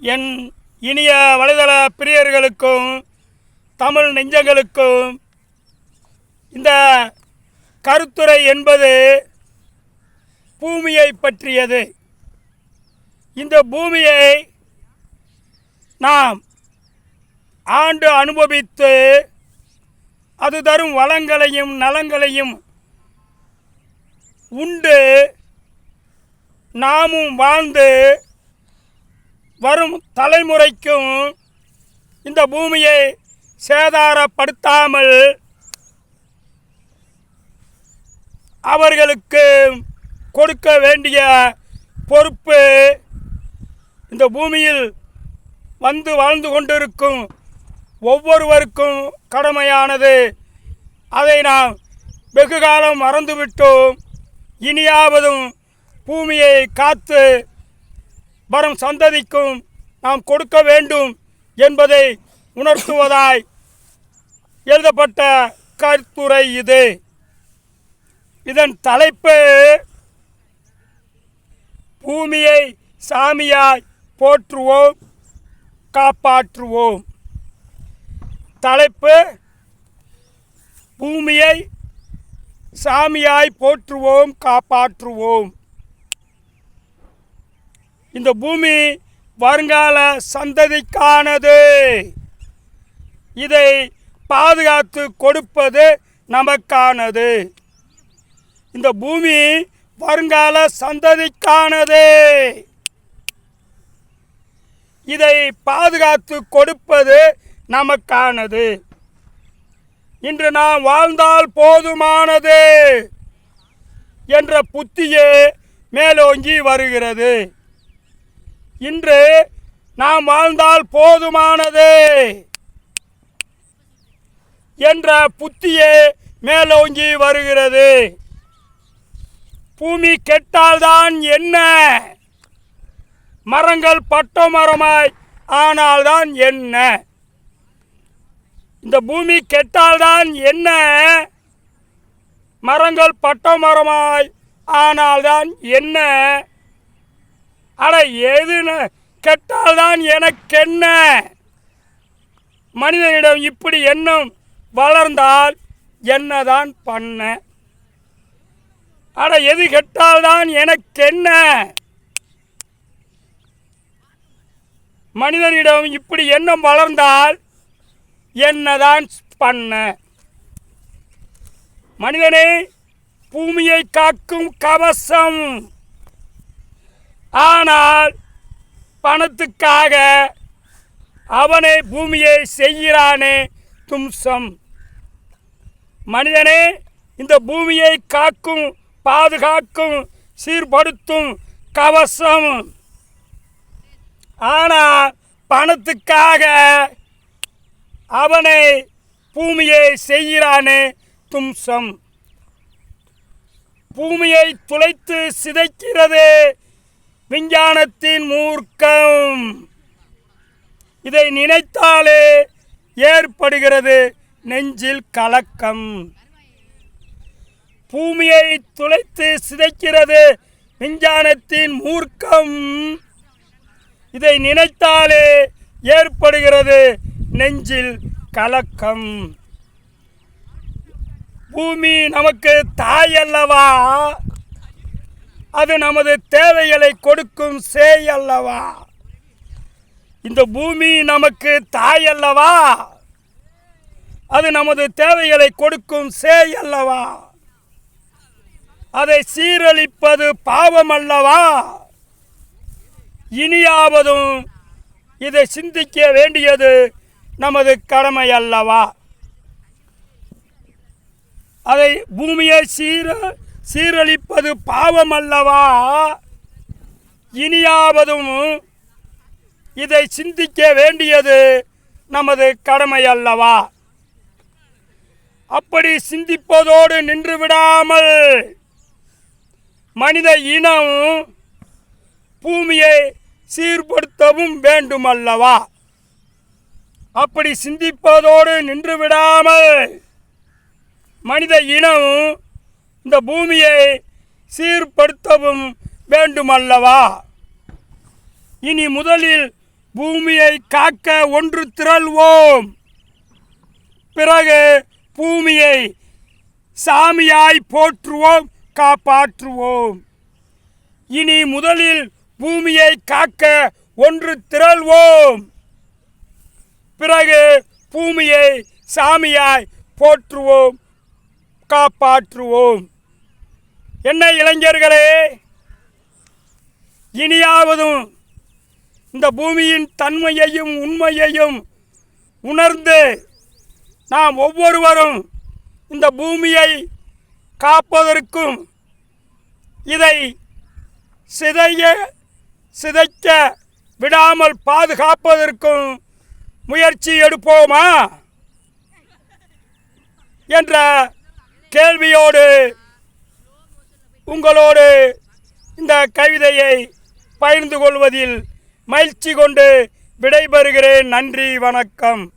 என் இனிய வலைதள பிரியர்களுக்கும் தமிழ் நெஞ்சங்களுக்கும் இந்த கருத்துரை என்பது பூமியை பற்றியது. இந்த பூமியை நாம் ஆண்டு அனுபவித்து அது தரும் வளங்களையும் நலங்களையும் உண்டு நாமும் வாழ்ந்து வரும் தலைமுறைக்கும் இந்த பூமியை சேதாரப்படுத்தாமல் அவர்களுக்கு கொடுக்க வேண்டிய பொறுப்பு இந்த பூமியில் வந்து வாழ்ந்து கொண்டிருக்கும் ஒவ்வொருவருக்கும் கடமையானது. அதை நாம் வெகு காலம் மறந்துவிட்டோம். இனியாவதும் பூமியை காத்து வரும் சந்ததிக்கும் நாம் கொடுக்க வேண்டும் என்பதை உணர்த்துவதாய் எழுதப்பட்ட கருத்துரை இது. இதன் தலைப்பு பூமியை சாமியாய் போற்றுவோம் காப்பாற்றுவோம். தலைப்பு பூமியை சாமியாய் போற்றுவோம் காப்பாற்றுவோம். இந்த பூமி வருங்கால சந்ததிக்கானது இதை பாதுகாத்து கொடுப்பது நமக்கானது. இந்த பூமி வருங்கால சந்ததிக்கானது இதை பாதுகாத்து கொடுப்பது நமக்கானது. இன்று நாம் வாழ்ந்தால் போதுமானது என்ற புத்தியே மேலோங்கி வருகிறது. இன்று நாம் வாழ்ந்தால் போதுமானது என்ற புத்தியே மேலோங்கி வருகிறது. பூமி கெட்டால்தான் என்ன? மரங்கள் பட்ட மரமாய் ஆனால்தான் என்ன? இந்த பூமி கெட்டால்தான் என்ன? மரங்கள் பட்ட மரமாய் ஆனால்தான் என்ன? அட எதுன்னு கெட்டால்தான் எனக்கென்ன? மனிதனிடம் இப்படி எண்ணம் வளர்ந்தால் என்னதான் பண்ண? அட எது கெட்டால்தான் எனக்கென்ன? மனிதனிடம் இப்படி எண்ணம் வளர்ந்தால் என்னதான் பண்ண? மனிதனே பூமியை காக்கும் கவசம் ஆனால் பணத்துக்காக அவனே பூமியை செய்கிறானே தும்சம். மனிதனே இந்த பூமியை காக்கும் பாதுகாக்கும் சீர்படுத்தும் கவசம். ஆனால் பணத்துக்காக அவனை பூமியை செய்கிறானே தும்சம். பூமியை துளைத்து சிதைக்கிறது விஞ்ஞானத்தின் மூர்க்கம். இதை நினைத்தாலே ஏற்படுகிறது நெஞ்சில் கலக்கம். பூமியை துளைத்து சிதைக்கிறது விஞ்ஞானத்தின் மூர்க்கம். இதை நினைத்தாலே ஏற்படுகிறது நெஞ்சில் கலக்கம். பூமி நமக்கு தாயல்லவா? அது நமது தேவைகளை கொடுக்கும் சேய் அல்லவா? இந்த பூமி நமக்கு தாய் அல்லவா? அது நமது தேவைகளை கொடுக்கும் சேய் அல்லவா? அதை சீரழிப்பது பாவம் அல்லவா? இனியாவதும் இதை சிந்திக்க வேண்டியது நமது கடமை அல்லவா? அதை பூமியை சீர சீரழிப்பது பாவம் அல்லவா இனியாவதும் இதை சிந்திக்க வேண்டியது நமது கடமை அல்லவா அப்படி சிந்திப்பதோடு நின்று விடாமல் மனித இனம் பூமியை சீர்படுத்தவும் வேண்டுமல்லவா? அப்படி சிந்திப்பதோடு நின்று விடாமல் மனித இனம் இந்த பூமியை சீர்படுத்தவும் வேண்டுமல்லவா? இனி முதலில் பூமியை காக்க ஒன்று திரள்வோம். பிறகு பூமியை சாமியாய் போற்றுவோம் காப்பாற்றுவோம். இனி முதலில் பூமியை காக்க ஒன்று திரள்வோம். பிறகு பூமியை சாமியாய் போற்றுவோம் காப்பாற்றுவோம். என்ன இளைஞர்களே? இனியாவதும் இந்த பூமியின் தன்மையையும் உண்மையையும் உணர்ந்து நாம் ஒவ்வொருவரும் இந்த பூமியை காப்பதற்கும் இதை சிதைய சிதைக்க விடாமல் பாதுகாப்பதற்கும் முயற்சி எடுப்போமா? என்ற கேள்வியோடு உங்களோடு இந்த கவிதையை பகிர்ந்து கொள்வதில் மகிழ்ச்சி கொண்டு விடைபெறுகிறேன். நன்றி வணக்கம்.